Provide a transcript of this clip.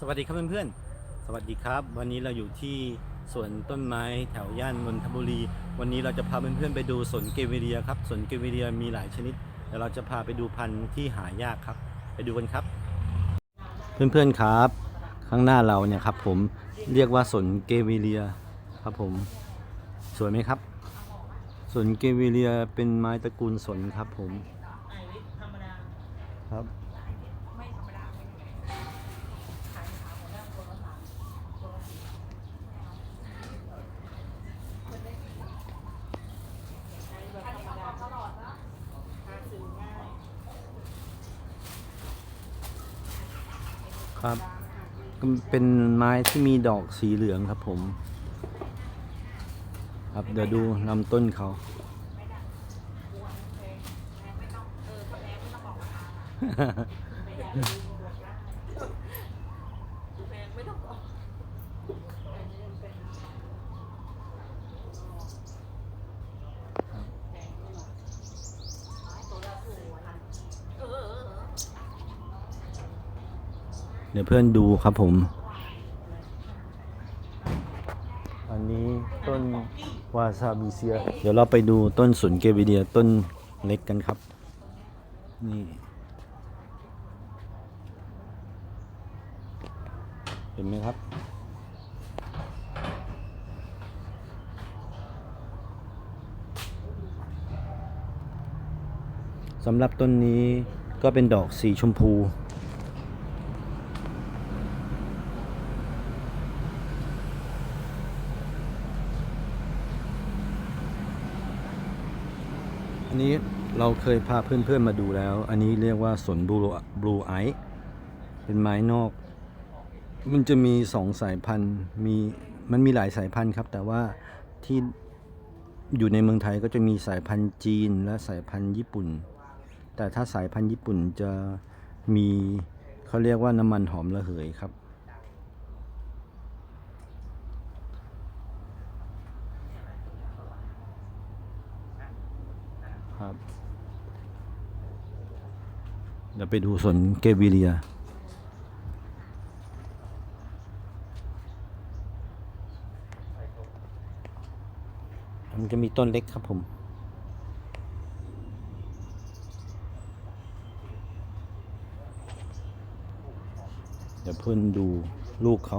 สวัสดีครับเพื่อนๆ สวัสดีครับ วันนี้เราอยู่ที่สวนต้นไม้แถวย่านนนทบุรี วันนี้เราจะพาเพื่อนๆไปดูสวนเกวิเรียครับสวนเกวิเรียมีหลายชนิดเดี๋ยวเราจะพาไปดูพันธุ์ที่หายากครับ ไปดูกันครับ เพื่อนๆครับ ข้างหน้าเราเนี่ยครับผมเรียกว่าสวนเกวิเรียครับผมสวยไหมครับสวนเกวิเรียเป็นไม้ตระกูลสนครับผมครับ ไม่ธรรมดาเป็นยังไงขายขาของด้านตัวละสามตัวละสี่ใช้แบบธรรมดาตลอดนะหาซื้อง่าย ครับเป็นไม้ที่มีดอกสีเหลืองครับผม ครับเดี๋ยวดูลำต้นเขา เออถ้าแพงไม่ต้องบอกราคาแพงไม่ต้องบอกเออเออเออ เดี๋ยวเพื่อนดูครับผม อันนี้ต้นวาซาบิเซีย เดี๋ยวเราไปดูต้นสุนเกวิเดียต้นเล็กกันครับ นี่ เห็นไหมครับสำหรับต้นนี้ก็เป็นดอกสีชมพู นนี้เราเคยพาเพื่อนๆมาดูแล้ว อันนี้เรียกว่าสนบลูบลูไอซ์เป็นไม้นอก มันจะมีสองสายพันธุ์มีมันมีหลายสายพันธุ์ครับ แต่ว่าที่อยู่ในเมืองไทยก็จะมีสายพันธุ์จีนและสายพันธุ์ญี่ปุ่น แต่ถ้าสายพันธุ์ญี่ปุ่นจะมีเขาเรียกว่าน้ำมันหอมระเหยครับ ครับเดี๋ยวไปดูสวนเกวิเลียมันจะมีต้นเล็กครับผมเดี๋ยวเพื่อนดูลูกเขา